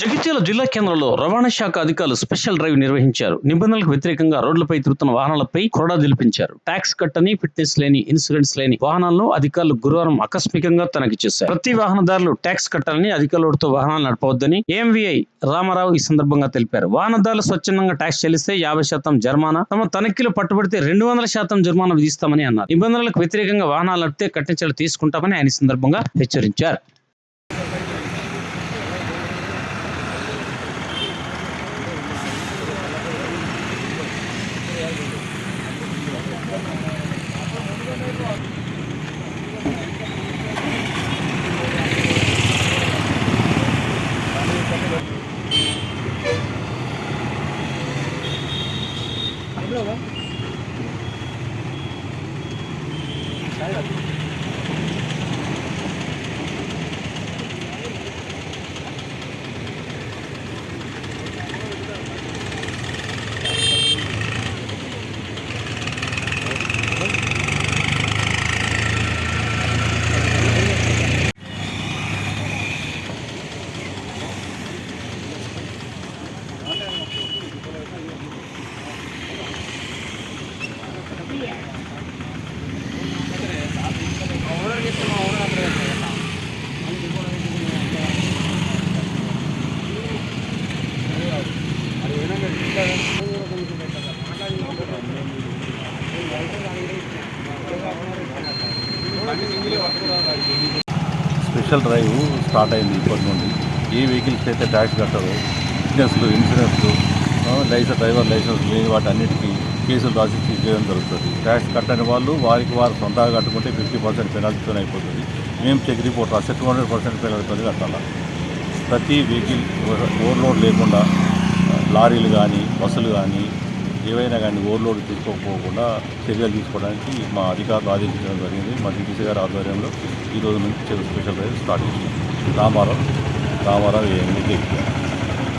జగిత్యాల జిల్లా కేంద్రంలో రవాణా శాఖ అధికారులు స్పెషల్ డ్రైవ్ నిర్వహించారు. నిబంధనలకు వ్యతిరేకంగా రోడ్లపై తిరుగుతున్న వాహనాలపై కొరడా దిలిపించారు ట్యాక్స్ కట్టని ఫిట్నెస్ లేని ఇన్సూరెన్స్ లేని వాహనాలను అధికారులు గురువారం ఆకస్మికంగా తనిఖీ చేశారు. ప్రతి వాహనదారులు ట్యాక్స్ కట్టాలని అధికారులతో వాహనాలు నడపవద్దని ఏఎంవీఐ రామారావు ఈ సందర్భంగా తెలిపారు. వాహనదారులు స్వచ్ఛందంగా ట్యాక్స్ చెల్లిస్తే యాభై శాతం జరిమానా తమ తనిఖీలు పట్టుబడితే రెండు వందల శాతం జరిమానా విధిస్తామని అన్నారు. నిబంధనలకు వ్యతిరేకంగా వాహనాలు నడిపితే కట్టించలు తీసుకుంటామని ఆయన సందర్భంగా హెచ్చరించారు. का काय స్పెషల్ డ్రైవ్ స్టార్ట్ అయింది ఇప్పటి నుండి. ఏ వెహికల్స్ అయితే ట్యాక్స్ కట్టరు ఫిట్నెస్లు ఇన్సూరెన్స్లు లైసెన్స్ డ్రైవర్ లైసెన్స్ లేని వాటి అన్నిటికీ కేసులు రాసి చేయడం జరుగుతుంది. ట్యాక్స్ కట్టని వాళ్ళు వారికి వారు సొంతగా కట్టుకుంటే ఫిఫ్టీ పర్సెంట్ పెనాల్టీతో అయిపోతుంది. మేము చెక్ రిపోర్ట్ రాస్తే టూ హండ్రెడ్ పర్సెంట్ పెనాల్టీతో కట్టాలి? ప్రతి వెహికల్ ఓవర్లోడ్ లేకుండా లారీలు కానీ బస్సులు కానీ ఏవైనా కానీ ఓవర్లోడ్ తీసుకోకపోకుండా చర్యలు తీసుకోవడానికి మా అధికారులు ఆదేశించడం జరిగింది. మా డిపిసి గారి ఆధ్వర్యంలో ఈరోజు నుంచి చెరువు స్పెషల్ రైలు స్టార్ట్ చేసింది రామారావు రామారావు ఏ